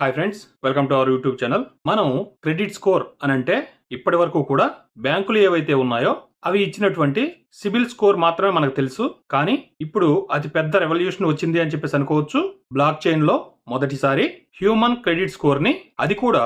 Hi friends welcome to our YouTube channel మనం credit score అని అంటే ఇప్పటి వరకు కూడా బ్యాంకులు ఏవైతే ఉన్నాయో అవి ఇచ్చినటువంటి సిబిల్ స్కోర్ మాత్రమే మనకు తెలుసు. కానీ ఇప్పుడు అతి పెద్ద రెవల్యూషన్ వచ్చింది అని చెప్పేసి అనుకోవచ్చు. బ్లాక్ చైన్లో మొదటిసారి హ్యూమన్ క్రెడిట్ స్కోర్ని అది కూడా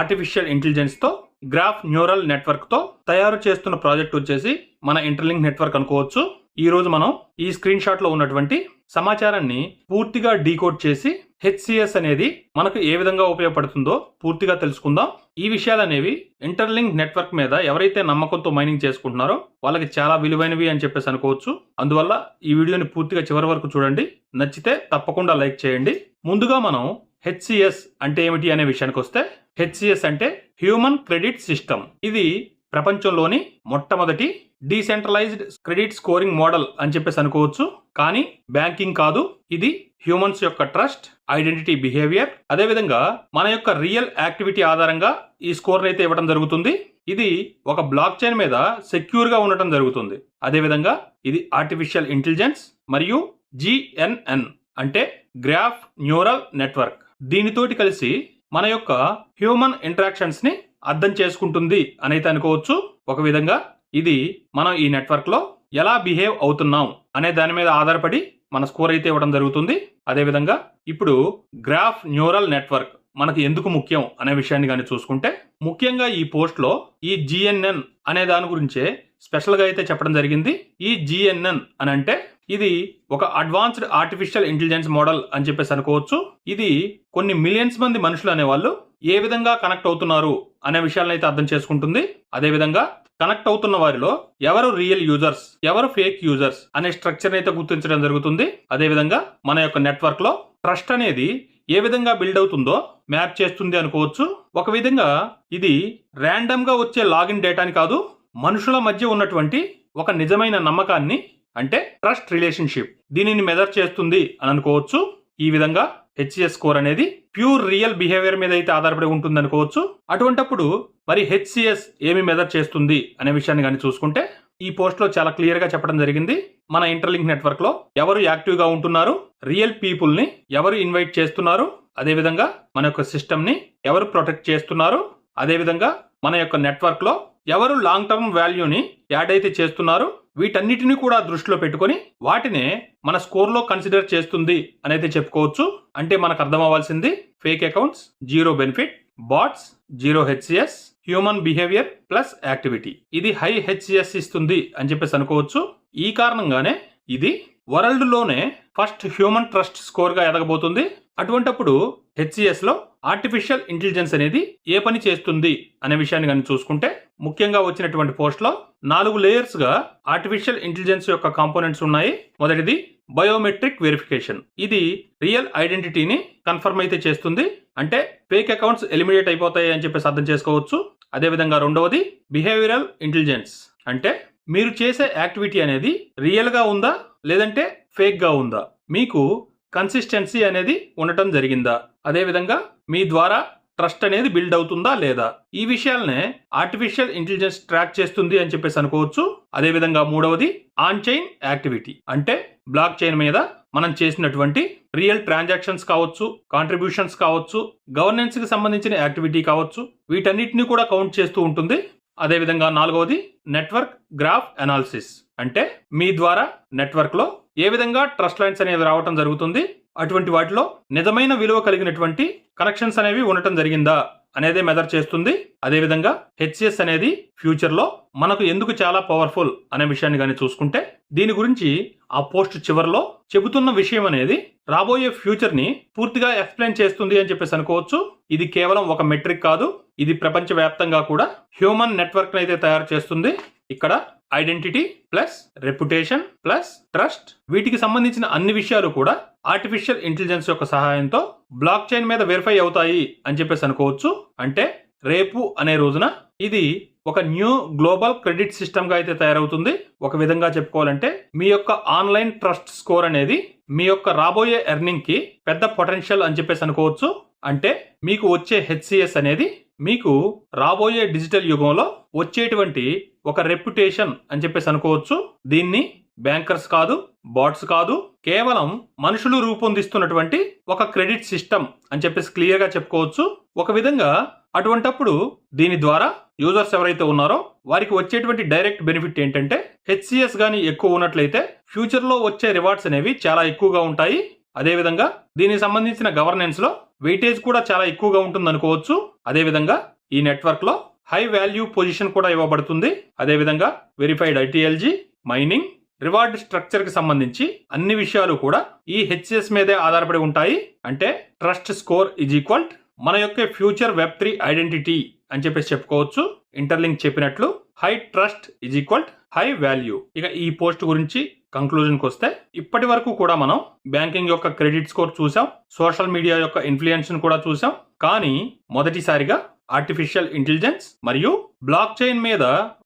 ఆర్టిఫిషియల్ ఇంటెలిజెన్స్తో గ్రాఫ్ న్యూరల్ నెట్వర్క్తో తయారు చేస్తున్న ప్రాజెక్ట్ వచ్చేసి మన ఇంటర్లింక్ నెట్వర్క్ అనుకోవచ్చు. ఈ రోజు మనం ఈ స్క్రీన్ షాట్లో ఉన్నటువంటి సమాచారాన్ని పూర్తిగా డీకోడ్ చేసి హెచ్సిఎస్ అనేది మనకు ఏ విధంగా ఉపయోగపడుతుందో పూర్తిగా తెలుసుకుందాం. ఈ విషయాలు అనేవి ఇంటర్లింక్ నెట్వర్క్ మీద ఎవరైతే నమ్మకంతో మైనింగ్ చేసుకుంటున్నారో వాళ్ళకి చాలా విలువైనవి అని చెప్పేసి అనుకోవచ్చు. అందువల్ల ఈ వీడియోని పూర్తిగా చివరి వరకు చూడండి. నచ్చితే తప్పకుండా లైక్ చేయండి. ముందుగా మనం హెచ్సిఎస్ అంటే ఏమిటి అనే విషయానికి వస్తే హెచ్సిఎస్ అంటే హ్యూమన్ క్రెడిట్ సిస్టమ్. ఇది ప్రపంచంలోని మొట్టమొదటి డీసెంట్రలైజ్డ్ క్రెడిట్ స్కోరింగ్ మోడల్ అని చెప్పేసి అనుకోవచ్చు. కానీ బ్యాంకింగ్ కాదు ఇది హ్యూమన్స్ యొక్క ట్రస్ట్ ఐడెంటిటీ బిహేవియర్ అదేవిధంగా మన యొక్క రియల్ యాక్టివిటీ ఆధారంగా ఈ స్కోర్ని అయితే ఇవ్వడం జరుగుతుంది. ఇది ఒక బ్లాక్ చైన్ మీద సెక్యూర్గా ఉండటం జరుగుతుంది. అదేవిధంగా ఇది ఆర్టిఫిషియల్ ఇంటెలిజెన్స్ మరియు జిఎన్ఎన్ అంటే గ్రాఫ్ న్యూరల్ నెట్వర్క్ దీనితోటి కలిసి మన యొక్క హ్యూమన్ ఇంటరాక్షన్స్ని అర్థం చేసుకుంటుంది అనైతే అనుకోవచ్చు. ఒక విధంగా ఇది మనం ఈ నెట్వర్క్లో ఎలా బిహేవ్ అవుతున్నాం అనే దాని మీద ఆధారపడి మన స్కోర్ అయితే ఇవ్వడం జరుగుతుంది. అదేవిధంగా ఇప్పుడు గ్రాఫ్ న్యూరల్ నెట్వర్క్ మనకి ఎందుకు ముఖ్యం అనే విషయాన్ని కానీ చూసుకుంటే ముఖ్యంగా ఈ పోస్ట్లో ఈ జిఎన్ఎన్ అనే దాని గురించే స్పెషల్గా అయితే చెప్పడం జరిగింది. ఈ జిఎన్ఎన్ అని అంటే ఇది ఒక అడ్వాన్స్డ్ ఆర్టిఫిషియల్ ఇంటెలిజెన్స్ మోడల్ అని చెప్పేసి అనుకోవచ్చు. ఇది కొన్ని మిలియన్స్ మంది మనుషులు అనేవాళ్ళు ఏ విధంగా కనెక్ట్ అవుతున్నారు అనే విషయాలను అయితే అర్థం చేసుకుంటుంది. అదేవిధంగా కనెక్ట్ అవుతున్న వారిలో ఎవరు రియల్ యూజర్స్ ఎవరు ఫేక్ యూజర్స్ అనే స్ట్రక్చర్ అయితే గుర్తించడం జరుగుతుంది. అదేవిధంగా మన యొక్క నెట్వర్క్లో ట్రస్ట్ అనేది ఏ విధంగా బిల్డ్ అవుతుందో మ్యాప్ చేస్తుంది అనుకోవచ్చు. ఒక విధంగా ఇది ర్యాండమ్గా వచ్చే లాగిన్ డేటాని కాదు మనుషుల మధ్య ఉన్నటువంటి ఒక నిజమైన నమ్మకాన్ని అంటే ట్రస్ట్ రిలేషన్షిప్ దీనిని మెజర్ చేస్తుంది అని అనుకోవచ్చు. ఈ విధంగా హెచ్సిఎస్ స్కోర్ అనేది ప్యూర్ రియల్ బిహేవియర్ మీద అయితే ఆధారపడి ఉంటుంది అనుకోవచ్చు. అటువంటప్పుడు మరి హెచ్సిఎస్ ఏమి మెజర్ చేస్తుంది అనే విషయాన్ని కానీ చూసుకుంటే ఈ పోస్ట్లో చాలా క్లియర్గా చెప్పడం జరిగింది. మన ఇంటర్లింక్ నెట్వర్క్లో ఎవరు యాక్టివ్గా ఉంటున్నారు రియల్ పీపుల్ని ఎవరు ఇన్వైట్ చేస్తున్నారు అదేవిధంగా మన యొక్క సిస్టమ్ని ఎవరు ప్రొటెక్ట్ చేస్తున్నారు అదేవిధంగా మన యొక్క నెట్వర్క్లో ఎవరు లాంగ్ టర్మ్ వాల్యూని యాడ్ అయితే చేస్తున్నారు వీటన్నిటిని కూడా దృష్టిలో పెట్టుకొని వాటినే మన స్కోర్లో కన్సిడర్ చేస్తుంది అనేది చెప్పుకోవచ్చు. అంటే మనకు అర్థం అవ్వాల్సింది fake accounts zero benefit bots zero HCS human behaviour plus activity. ఇది హై హెచ్సిఎస్ ఇస్తుంది అని చెప్పేసి అనుకోవచ్చు. ఈ కారణంగానే ఇది వరల్డ్లోనే ఫస్ట్ హ్యూమన్ ట్రస్ట్ స్కోర్గా ఎదగబోతుంది. అటువంటప్పుడు హెచ్సిఎస్లో ఆర్టిఫిషియల్ ఇంటెలిజెన్స్ అనేది ఏ పని చేస్తుంది అనే విషయాన్ని కానీ చూసుకుంటే ముఖ్యంగా వచ్చినటువంటి పోస్ట్లో నాలుగు లేయర్స్గా ఆర్టిఫిషియల్ ఇంటెలిజెన్స్ యొక్క కాంపోనెంట్స్ ఉన్నాయి. మొదటిది బయోమెట్రిక్ వెరిఫికేషన్ ఇది రియల్ ఐడెంటిటీని కన్ఫర్మ్ అయితే చేస్తుంది. అంటే ఫేక్ అకౌంట్స్ ఎలిమినేట్ అయిపోతాయి అని చెప్పేసి అర్థం చేసుకోవచ్చు. అదేవిధంగా రెండవది బిహేవియరల్ ఇంటెలిజెన్స్ అంటే మీరు చేసే యాక్టివిటీ అనేది రియల్గా ఉందా లేదంటే ఫేక్గా ఉందా? మీకు కన్సిస్టెన్సీ అనేది ఉండటం జరిగిందా? అదేవిధంగా మీ ద్వారా ట్రస్ట్ అనేది బిల్డ్ అవుతుందా లేదా? ఈ విషయాలనే ఆర్టిఫిషియల్ ఇంటెలిజెన్స్ ట్రాక్ చేస్తుంది అని చెప్పేసి అనుకోవచ్చు. అదేవిధంగా మూడవది ఆన్ చైన్ యాక్టివిటీ. అంటే బ్లాక్ చైన్ మీద మనం చేసినటువంటి రియల్ ట్రాన్సాక్షన్స్ కావచ్చు కాంట్రిబ్యూషన్స్ కావచ్చు గవర్నెన్స్కి సంబంధించిన యాక్టివిటీ కావచ్చు వీటన్నిటిని కూడా కౌంట్ చేస్తూ ఉంటుంది. అదేవిధంగా నాలుగవది నెట్వర్క్ గ్రాఫ్ అనాలిసిస్. అంటే మీ ద్వారా నెట్వర్క్లో ఏ విధంగా ట్రస్ట్ లైన్స్ అనేవి రావటం జరుగుతుంది? అటువంటి వాటిలో నిజమైన విలువ కలిగినటువంటి కనెక్షన్స్ అనేవి ఉండటం జరిగిందా? అనేది మెదర్ చేస్తుంది. అదేవిధంగా హెచ్సిఎస్ అనేది ఫ్యూచర్లో మనకు ఎందుకు చాలా పవర్ఫుల్ అనే విషయాన్ని కానీ చూసుకుంటే దీని గురించి ఆ పోస్ట్ చివరిలో చెబుతున్న విషయం అనేది రాబోయే ఫ్యూచర్ని పూర్తిగా ఎక్స్ప్లెయిన్ చేస్తుంది అని చెప్పేసి అనుకోవచ్చు. ఇది కేవలం ఒక మెట్రిక్ కాదు. ఇది ప్రపంచవ్యాప్తంగా కూడా హ్యూమన్ నెట్వర్క్ అయితే తయారు చేస్తుంది. ఇక్కడ identity plus reputation plus trust. వీటికి సంబంధించిన అన్ని విషయాలు కూడా ఆర్టిఫిషియల్ ఇంటెలిజెన్స్ యొక్క సహాయంతో బ్లాక్ చైన్ మీద వెరిఫై అవుతాయి అని చెప్పేసి అనుకోవచ్చు. అంటే రేపు అనే రోజున ఇది ఒక న్యూ గ్లోబల్ క్రెడిట్ సిస్టమ్గా అయితే తయారవుతుంది. ఒక విధంగా చెప్పుకోవాలంటే మీ యొక్క ఆన్లైన్ ట్రస్ట్ స్కోర్ అనేది మీ యొక్క రాబోయే ఎర్నింగ్కి పెద్ద పొటెన్షియల్ అని చెప్పేసి అనుకోవచ్చు. అంటే మీకు వచ్చే హెచ్సిఎస్ అనేది మీకు రాబోయే డిజిటల్ యుగంలో వచ్చేటువంటి ఒక రెప్యుటేషన్ అని చెప్పేసి అనుకోవచ్చు. దీన్ని బ్యాంకర్స్ కాదు బాట్స్ కాదు కేవలం మనుషులు రూపొందిస్తున్నటువంటి ఒక క్రెడిట్ సిస్టమ్ అని చెప్పేసి క్లియర్గా చెప్పుకోవచ్చు. ఒక విధంగా అటువంటప్పుడు దీని ద్వారా యూజర్స్ ఎవరైతే ఉన్నారో వారికి వచ్చేటువంటి డైరెక్ట్ బెనిఫిట్ ఏంటంటే హెచ్సిఎస్ కానీ ఎక్కువ ఉన్నట్లయితే ఫ్యూచర్లో వచ్చే రివార్డ్స్ అనేవి చాలా ఎక్కువగా ఉంటాయి. అదేవిధంగా దీనికి సంబంధించిన గవర్నెన్స్లో వెయిటేజ్ కూడా చాలా ఎక్కువగా ఉంటుంది అనుకోవచ్చు. అదేవిధంగా ఈ నెట్వర్క్లో హై వాల్యూ పొజిషన్ కూడా ఇవ్వబడుతుంది. అదేవిధంగా వెరిఫైడ్ ఐటీఎల్జీ మైనింగ్ రివార్డ్ స్ట్రక్చర్కి సంబంధించి అన్ని విషయాలు కూడా ఈ హెచ్సిఎస్ మీదే ఆధారపడి ఉంటాయి. అంటే ట్రస్ట్ స్కోర్ ఇజ్ ఈక్వల్ మన యొక్క ఫ్యూచర్ వెబ్ త్రీ ఐడెంటిటీ అని చెప్పేసి చెప్పుకోవచ్చు. ఇంటర్లింక్ చెప్పినట్లు high trust is equal high value. ఇక ఈ పోస్ట్ గురించి కంక్లూజన్కి వస్తే ఇప్పటి వరకు కూడా మనం బ్యాంకింగ్ యొక్క క్రెడిట్ స్కోర్ చూసాం. సోషల్ మీడియా యొక్క ఇన్ఫ్లుయెన్స్ కూడా చూసాం. కానీ మొదటిసారిగా ఆర్టిఫిషియల్ ఇంటెలిజెన్స్ మరియు బ్లాక్ చైన్ మీద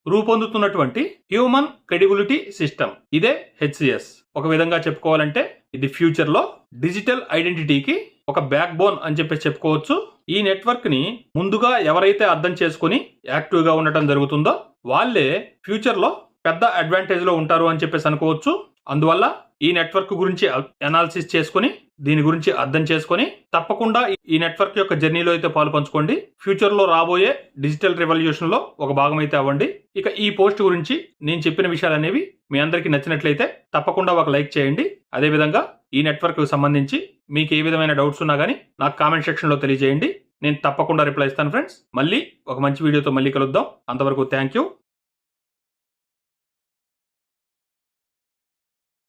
రూపొందుతున్నటువంటి హ్యూమన్ క్రెడిబిలిటీ సిస్టమ్. ఇదే హెచ్సిఎస్ ఒక విధంగా చెప్పుకోవాలంటే ఇది ఫ్యూచర్లో డిజిటల్ ఐడెంటిటీకి ఒక బ్యాక్ బోన్ అని చెప్పేసి చెప్పుకోవచ్చు. ఈ నెట్వర్క్ని ముందుగా ఎవరైతే అర్థం చేసుకుని యాక్టివ్గా ఉండటం జరుగుతుందో వాళ్ళే ఫ్యూచర్లో పెద్ద అడ్వాంటేజ్లో ఉంటారు అని చెప్పేసి అనుకోవచ్చు. అందువల్ల ఈ నెట్వర్క్ గురించి అనాలిసిస్ చేసుకుని దీని గురించి అర్థం చేసుకొని తప్పకుండా ఈ నెట్వర్క్ యొక్క జర్నీలో అయితే పాలు పంచుకోండి. ఫ్యూచర్లో రాబోయే డిజిటల్ రెవల్యూషన్లో ఒక భాగం అయితే అవ్వండి. ఇక ఈ పోస్ట్ గురించి నేను చెప్పిన విషయాలు అనేవి మీ అందరికీ నచ్చినట్లయితే తప్పకుండా ఒక లైక్ చేయండి. అదేవిధంగా ఈ నెట్వర్క్ సంబంధించి మీకు ఏ విధమైన డౌట్స్ ఉన్నా కానీ నాకు కామెంట్ సెక్షన్లో తెలియజేయండి. నేను తప్పకుండా రిప్లై ఇస్తాను ఫ్రెండ్స్. మళ్ళీ ఒక మంచి వీడియోతో మళ్ళీ కలుద్దాం. అంతవరకు థ్యాంక్ యూ